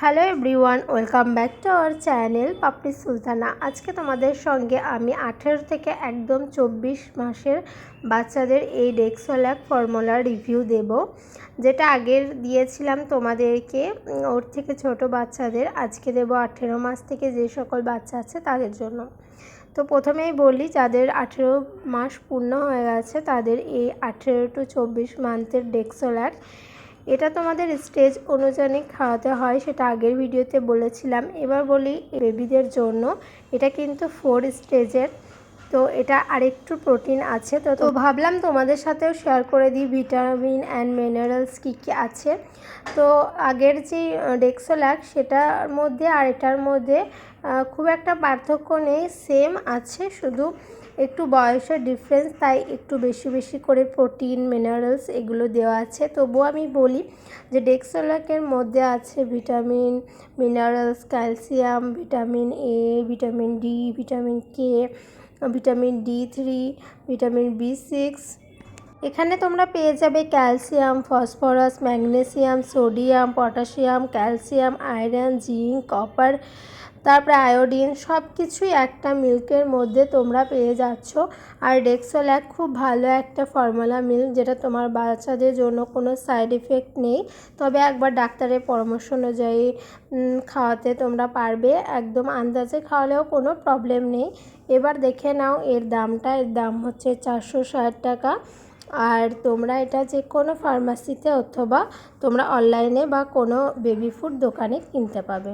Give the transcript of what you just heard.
Hello everyone, welcome back to our channel Papri Sultana. আজকে তোমাদের সঙ্গে আমি আঠেরো থেকে একদম চব্বিশ মাসের বাচ্চাদের এই ডেক্সোল্যাক ফর্মুলার রিভিউ দেব, যেটা আগের দিয়েছিলাম তোমাদেরকে। ওর থেকে ছোট বাচ্চাদের আজকে দেব আঠেরো মাস থেকে যে সকল বাচ্চা আছে তাদের জন্য। তো প্রথমেই বলি, যাদের আঠেরো মাস পূর্ণ হয়ে গেছে, তাদের এই আঠেরো টু চব্বিশ মান্থের ডেক্সোল্যাক এটা তোমাদের স্টেজ অনুযায়ী খাওয়াতে হয়, সেটা আগের ভিডিওতে বলেছিলাম। এবার বলি বেবিদের জন্য। এটা কিন্তু ফোর স্টেজের তো এটা আরেকটু প্রোটিন আছে। তো তো ভাবলাম তোমাদের সাথেও শেয়ার করে দিই ভিটামিন অ্যান্ড মিনারেলস কী কী আছে। তো আগের যে ডেক্সোল্যাক সেটার মধ্যে আর এটার মধ্যে খুব একটা পার্থক্য নেই সেম আছে। শুধু একটু বয়সের ডিফারেন্স তাই একটু বেশি বেশি করে প্রোটিন মিনারেলস এগুলো দেওয়া আছে। তবুও আমি বলি যে ডেক্সোলাকের মধ্যে আছে vitamin minerals calcium vitamin A vitamin D vitamin K vitamin D three vitamin B six এখানে তোমরা পেয়ে যাবে calcium, phosphorus, magnesium, sodium, potassium, calcium, iron, zinc, copper, তারপরে আয়োডিন সব কিছুই একটা মিল্কের মধ্যে তোমরা পেয়ে যাচ্ছ। আর ডেক্সল এক খুব ভালো একটা ফর্মুলা মিল্ক, যেটা তোমার বাচ্চাদের জন্য কোনো সাইড এফেক্ট নেই। তবে একবার ডাক্তারের পরামর্শ অনুযায়ী খাওয়াতে তোমরা পারবে। একদম আন্দাজে খাওয়ালেও কোনো প্রবলেম নেই। এবার দেখে নাও, এর দামটা, এর দাম হচ্ছে চারশো ষাট টাকা। আর তোমরা এটা যে কোনো ফার্মাসিতে অথবা তোমরা অনলাইনে বা কোনো বেবি ফুড দোকানে কিনতে পাবে।